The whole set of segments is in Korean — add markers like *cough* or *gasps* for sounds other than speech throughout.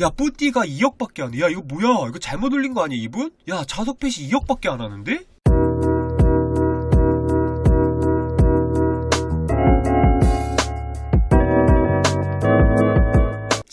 야, 뿌띠가 2억밖에 안 해. 야, 이거 뭐야? 이거 잘못 올린 거 아니야, 이분? 야, 자석 펫이 2억밖에 안 하는데?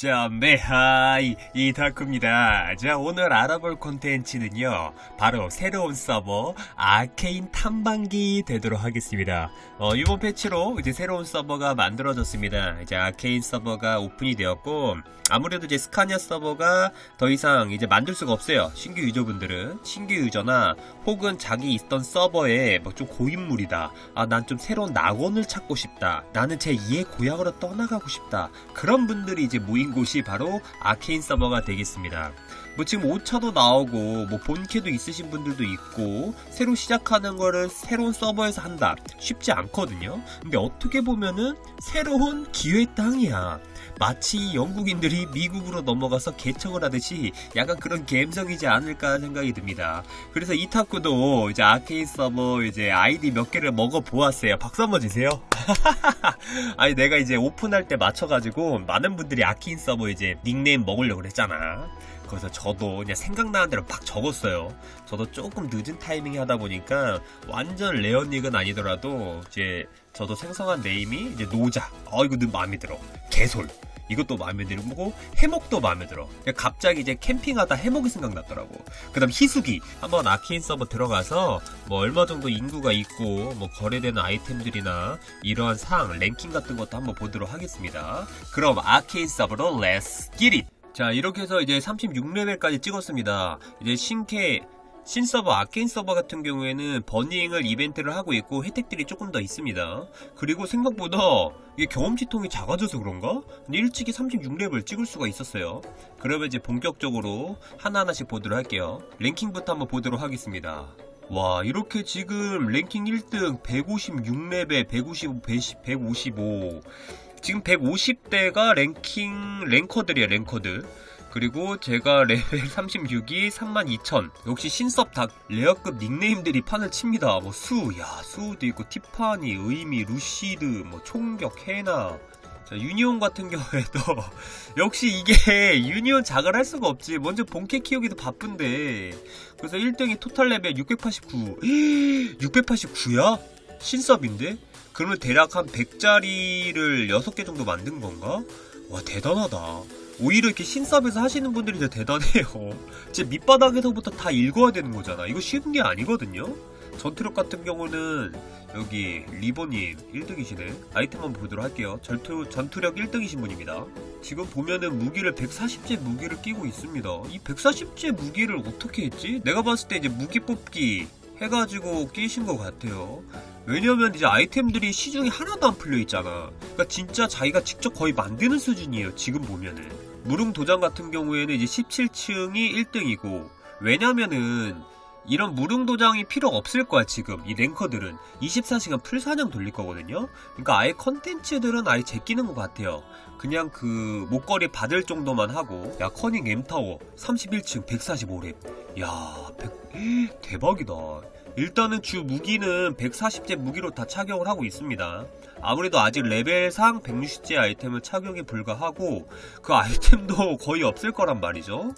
자, 메하이, 이다쿠입니다. 자, 오늘 알아볼 콘텐츠는요, 바로 새로운 서버, 아케인 탐방기 되도록 하겠습니다. 어, 이번 패치로 이제 새로운 서버가 만들어졌습니다. 이제 아케인 서버가 오픈이 되었고, 아무래도 이제 스카니아 서버가 더 이상 이제 만들 수가 없어요. 신규 유저분들은. 신규 유저나 혹은 자기 있던 서버에 뭐좀 고인물이다. 아, 난 좀 새로운 낙원을 찾고 싶다. 나는 제 2의 고향으로 떠나가고 싶다. 그런 분들이 이제 모인 곳이 바로 아케인 서버가 되겠습니다. 뭐 지금 5차도 나오고 뭐 본캐도 있으신 분들도 있고 새로 시작하는 거를 새로운 서버에서 한다. 쉽지 않거든요. 근데 어떻게 보면은 새로운 기회의 땅이야. 마치 영국인들이 미국으로 넘어가서 개척을 하듯이 약간 그런 감성이지 않을까 생각이 듭니다. 그래서 이타쿠도 이제 아케인 서버 이제 아이디 몇 개를 먹어 보았어요. 박수 한번 주세요. *laughs* 아니 내가 이제 오픈할 때 맞춰가지고 많은 분들이 아케인 서버 이제 닉네임 먹으려고 그랬잖아 그래서 저도 그냥 생각나는 대로 막 적었어요. 저도 조금 늦은 타이밍에 하다 보니까 완전 레어닉은 아니더라도 이제 저도 생성한 네임이 이제 노자. 어 이거 는 마음에 들어. 개솔. 이것도 마음에 들고 해먹도 마음에 들어. 그냥 갑자기 이제 캠핑하다 해먹이 생각났더라고. 그다음 희숙이 한번 아케인 서버 들어가서 뭐 얼마 정도 인구가 있고 뭐 거래되는 아이템들이나 이러한 상 랭킹 같은 것도 한번 보도록 하겠습니다. 그럼 아케인 서버로 기릿. 자 이렇게 해서 이제 36레벨까지 찍었습니다. 이제 신캐 신서버 아케인 서버 같은 경우에는 버닝을 이벤트를 하고 있고 혜택들이 조금 더 있습니다. 그리고 생각보다 이게 경험치통이 작아져서 그런가? 일찍이 36레벨 찍을 수가 있었어요. 그러면 이제 본격적으로 하나하나씩 보도록 할게요. 랭킹부터 한번 보도록 하겠습니다. 와 이렇게 지금 랭킹 1등 156레벨 155 155 지금 150대가 랭킹 랭커들이야 랭커들. 그리고 제가 레벨 36이 32,000 역시 신섭 다 레어급 닉네임들이 판을 칩니다. 뭐 수, 야 수도 있고 티파니, 의미, 루시드, 뭐 총격, 헤나. 자, 유니온 같은 경우에도 *laughs* 역시 이게 유니온 작을 할 수가 없지. 먼저 본캐 키우기도 바쁜데. 그래서 1등이 토탈 레벨 689 689야? *gasps* 신섭인데? 그러면 대략 한 100짜리를 6개 정도 만든 건가? 와, 대단하다. 오히려 이렇게 신섭에서 하시는 분들이 더 대단해요. *laughs* 제 밑바닥에서부터 다 읽어야 되는 거잖아. 이거 쉬운 게 아니거든요? 전투력 같은 경우는 여기 리버님 1등이시네. 아이템 한번 보도록 할게요. 전투, 전투력 1등이신 분입니다. 지금 보면은 무기를 140제 무기를 끼고 있습니다. 이 140제 무기를 어떻게 했지? 내가 봤을 때 이제 무기 뽑기 해가지고 끼신 것 같아요. 왜냐면 이제 아이템들이 시중에 하나도 안 풀려 있잖아. 그러니까 진짜 자기가 직접 거의 만드는 수준이에요. 지금 보면은. 무릉 도장 같은 경우에는 이제 17층이 1등이고 왜냐면은 이런 무릉 도장이 필요 없을 거야 지금. 이 랭커들은. 24시간 풀사냥 돌릴 거거든요. 그러니까 아예 컨텐츠들은 아예 제끼는 것 같아요. 그냥 그 목걸이 받을 정도만 하고 야 커닝 M타워 31층 145렙. 야 100... *gasps* 대박이다. 일단은 주 무기는 140제 무기로 다 착용을 하고 있습니다. 아무래도 아직 레벨상 160제 아이템은 착용이 불가하고 그 아이템도 *laughs* 거의 없을 거란 말이죠.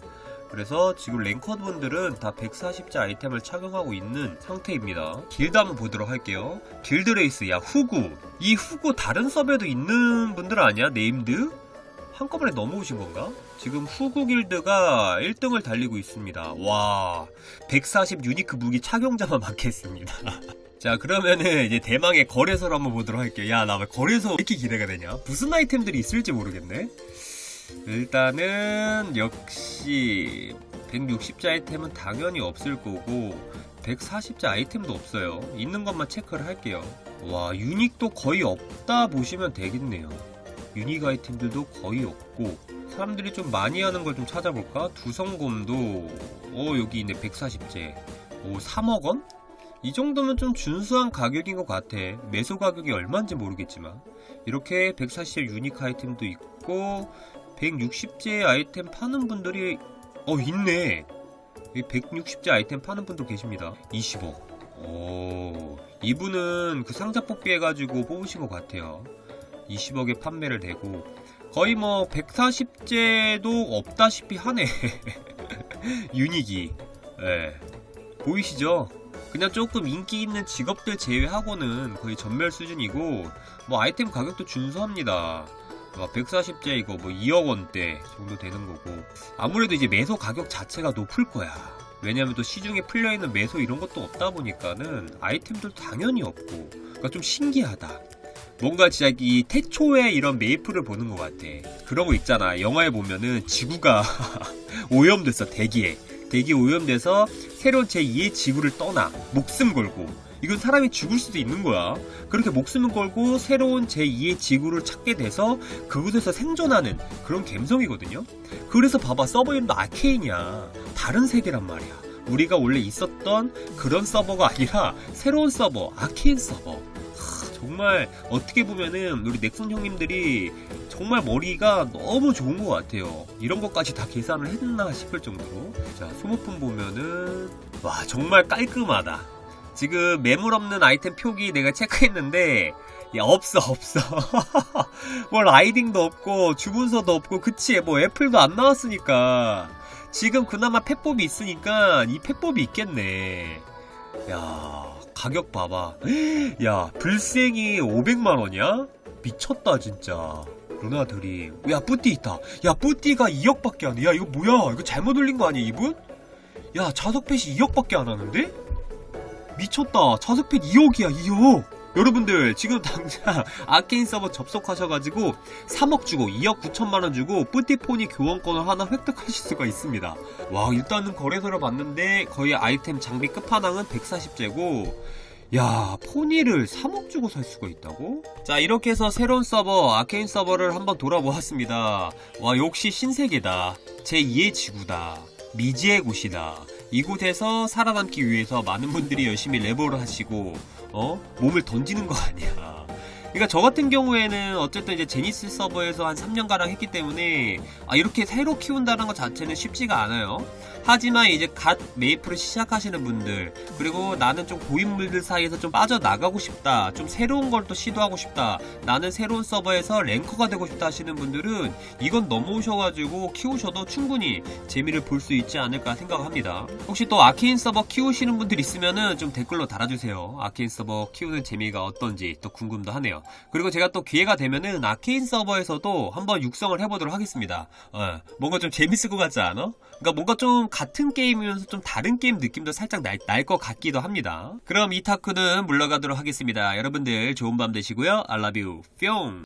그래서 지금 랭커분들은 다 140자 아이템을 착용하고 있는 상태입니다. 길드 한번 보도록 할게요. 길드 레이스, 야, 후구. 이 후구 다른 서버에도 있는 분들 아니야? 네임드? 한꺼번에 넘어오신 건가? 지금 후구 길드가 1등을 달리고 있습니다. 와, 140 유니크 무기 착용자만 맞겠습니다. *laughs* 자, 그러면은 이제 대망의 거래소를 한번 보도록 할게요. 야, 나 왜 거래소 왜 이렇게 기대가 되냐? 무슨 아이템들이 있을지 모르겠네. 일단은 역시 160자 아이템은 당연히 없을 거고 140자 아이템도 없어요. 있는 것만 체크를 할게요. 와, 유닉도 거의 없다 보시면 되겠네요. 유닉 아이템들도 거의 없고 사람들이 좀 많이 하는 걸 좀 찾아볼까? 두성곰도 어 여기 있네 140제 오 3억 원? 이 정도면 좀 준수한 가격인 것 같아 매소 가격이 얼마인지 모르겠지만 이렇게 140제 유닉 아이템도 있고 160제 아이템 파는 분들이 어 있네 160제 아이템 파는 분도 계십니다 20억 오 이분은 그 상자 뽑기 해가지고 뽑으신 것 같아요 20억에 판매를 되고 거의 뭐 140제도 없다시피 하네. *laughs* 유닉이. 예. 보이시죠? 그냥 조금 인기 있는 직업들 제외하고는 거의 전멸 수준이고 뭐 아이템 가격도 준수합니다. 140제 이거 뭐 2억 원대 정도 되는 거고 아무래도 이제 매소 가격 자체가 높을 거야. 왜냐면 또 시중에 풀려 있는 매소 이런 것도 없다 보니까는 아이템도 당연히 없고 그러니까 좀 신기하다. 뭔가 진짜 이 태초에 이런 메이플을 보는 것 같아. 그런 거 있잖아. 영화에 보면은 지구가 *laughs* 오염됐어 대기에. 대기 오염돼서 새로운 제2의 지구를 떠나 목숨 걸고 이건 사람이 죽을 수도 있는 거야. 그렇게 목숨을 걸고 새로운 제2의 지구를 찾게 돼서 그곳에서 생존하는 그런 감성이거든요. 그래서 봐봐 서버 이름도 아케인이야. 다른 세계란 말이야. 우리가 원래 있었던 그런 서버가 아니라 새로운 서버, 아케인 서버. 하, 정말 어떻게 보면은 우리 넥슨 형님들이 정말 머리가 너무 좋은 것 같아요. 이런 것까지 다 계산을 했나 싶을 정도로. 자, 소모품 보면은, 와, 정말 깔끔하다. 지금 매물 없는 아이템 표기 내가 체크했는데, 야, 없어, 없어. *laughs* 뭐 라이딩도 없고, 주문서도 없고, 그치, 뭐 애플도 안 나왔으니까. 지금 그나마 펫법이 있으니까, 이 펫법이 있겠네. 야, 가격 봐봐. *gasps* 야, 불생이 500만원이야? 미쳤다, 진짜. 루나 드림. 야, 뿌띠 있다. 야, 뿌띠가 2억밖에 안 해. 야, 이거 뭐야? 이거 잘못 올린 거 아니야, 이분? 야, 자석펫이 2억밖에 안 하는데? 미쳤다. 자석펫 2억이야, 2억. 여러분들, 지금 당장 *laughs* 아케인 서버 접속하셔가지고 3억 주고 2억 9천만원 주고 뿌띠포니 교환권을 하나 획득하실 수가 있습니다. 와, 일단은 거래소를 봤는데 거의 아이템 장비 끝판왕은 140제고 야, 포니를 3억 주고 살 수가 있다고? 자, 이렇게 해서 새로운 서버, 아케인 서버를 한번 돌아보았습니다. 와, 역시 신세계다. 제2의 지구다. 미지의 곳이다. 이곳에서 살아남기 위해서 많은 분들이 열심히 레버를 하시고, 어? 몸을 던지는 거 아니야. 그러니까 저 같은 경우에는 어쨌든 이제 제니스 서버에서 한 3년가량 했기 때문에 아 이렇게 새로 키운다는 것 자체는 쉽지가 않아요. 하지만 이제 갓 메이플을 시작하시는 분들 그리고 나는 좀 고인물들 사이에서 좀 빠져나가고 싶다 좀 새로운 걸 또 시도하고 싶다 나는 새로운 서버에서 랭커가 되고 싶다 하시는 분들은 이건 넘어오셔가지고 키우셔도 충분히 재미를 볼 수 있지 않을까 생각합니다. 혹시 또 아케인 서버 키우시는 분들 있으면은 좀 댓글로 달아주세요. 아케인 서버 키우는 재미가 어떤지 또 궁금도 하네요 그리고 제가 또 기회가 되면은 아케인 서버에서도 한번 육성을 해보도록 하겠습니다 어, 뭔가 좀 재밌을 것 같지 않아? 그러니까 뭔가 좀 같은 게임이면서 좀 다른 게임 느낌도 살짝 날 것 같기도 합니다. 그럼 이 타쿠는 물러가도록 하겠습니다. 여러분들 좋은 밤 되시고요. You. 뿅!